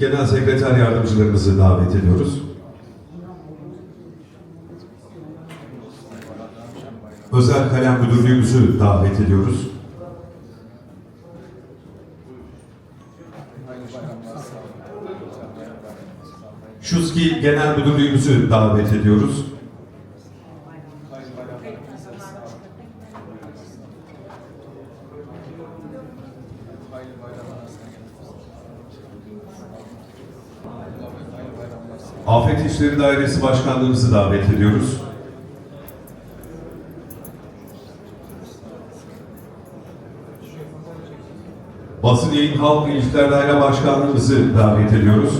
Genel Sekreter Yardımcılarımızı davet ediyoruz. Özel Kalem Müdürlüğümüzü davet ediyoruz. Şuski Genel Müdürlüğümüzü davet ediyoruz. Afet İşleri Dairesi Başkanlığımızı davet ediyoruz. Basın Yayın Halk İlişkiler Daire Başkanlığımızı davet ediyoruz.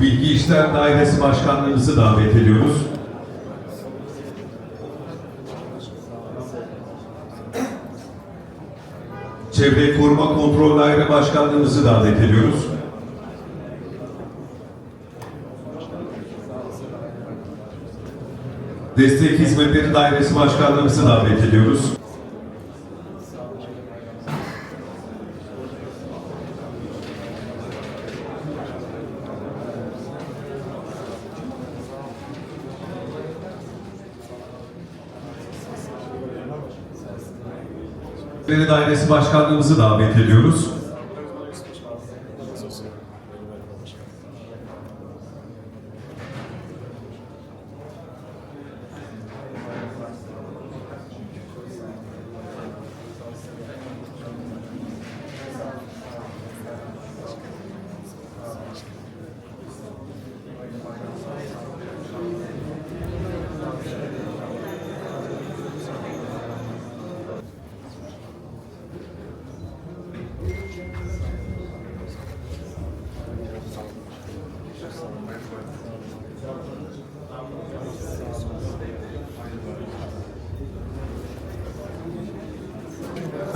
Bilgi İşler Dairesi Başkanlığımızı davet ediyoruz. Çevre Koruma Kontrol Daire Başkanlığımızı davet ediyoruz. Destek Hizmetleri Dairesi Başkanlığımızı davet ediyoruz. Hizmetleri Dairesi Başkanlığımızı davet ediyoruz.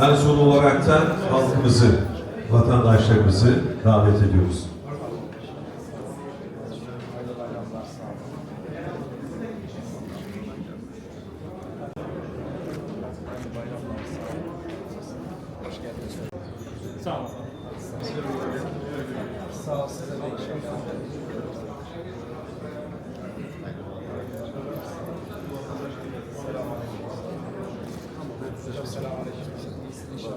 En son olarak da halkımızı, vatandaşlarımızı davet ediyoruz. Sağ olun. Sağ ol size de inşallah.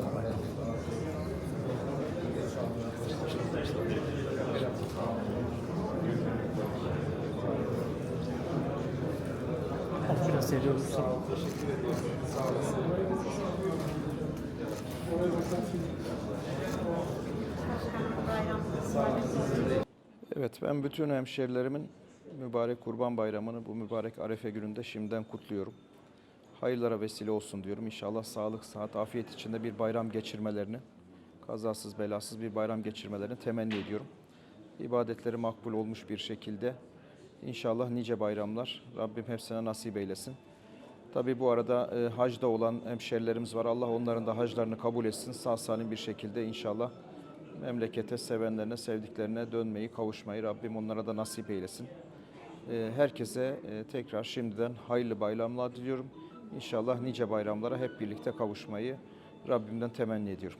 Biraz seviyoruz. Sağ olun. Evet, ben bütün hemşerilerimin mübarek Kurban Bayramı'nı bu mübarek Arefe gününde şimdiden kutluyorum. Hayırlara vesile olsun diyorum. İnşallah sağlık, sıhhat, afiyet içinde bir bayram geçirmelerini, kazasız belasız bir bayram geçirmelerini temenni ediyorum. İbadetleri makbul olmuş bir şekilde inşallah nice bayramlar Rabbim hepsine nasip eylesin. Tabii bu arada e, hacda olan hemşerilerimiz var. Allah onların da haclarını kabul etsin. Sağ salim bir şekilde inşallah memlekete, sevenlerine, sevdiklerine dönmeyi, kavuşmayı Rabbim onlara da nasip eylesin. E, herkese e, tekrar şimdiden hayırlı bayramlar diliyorum. İnşallah nice bayramlara hep birlikte kavuşmayı Rabbimden temenni ediyorum.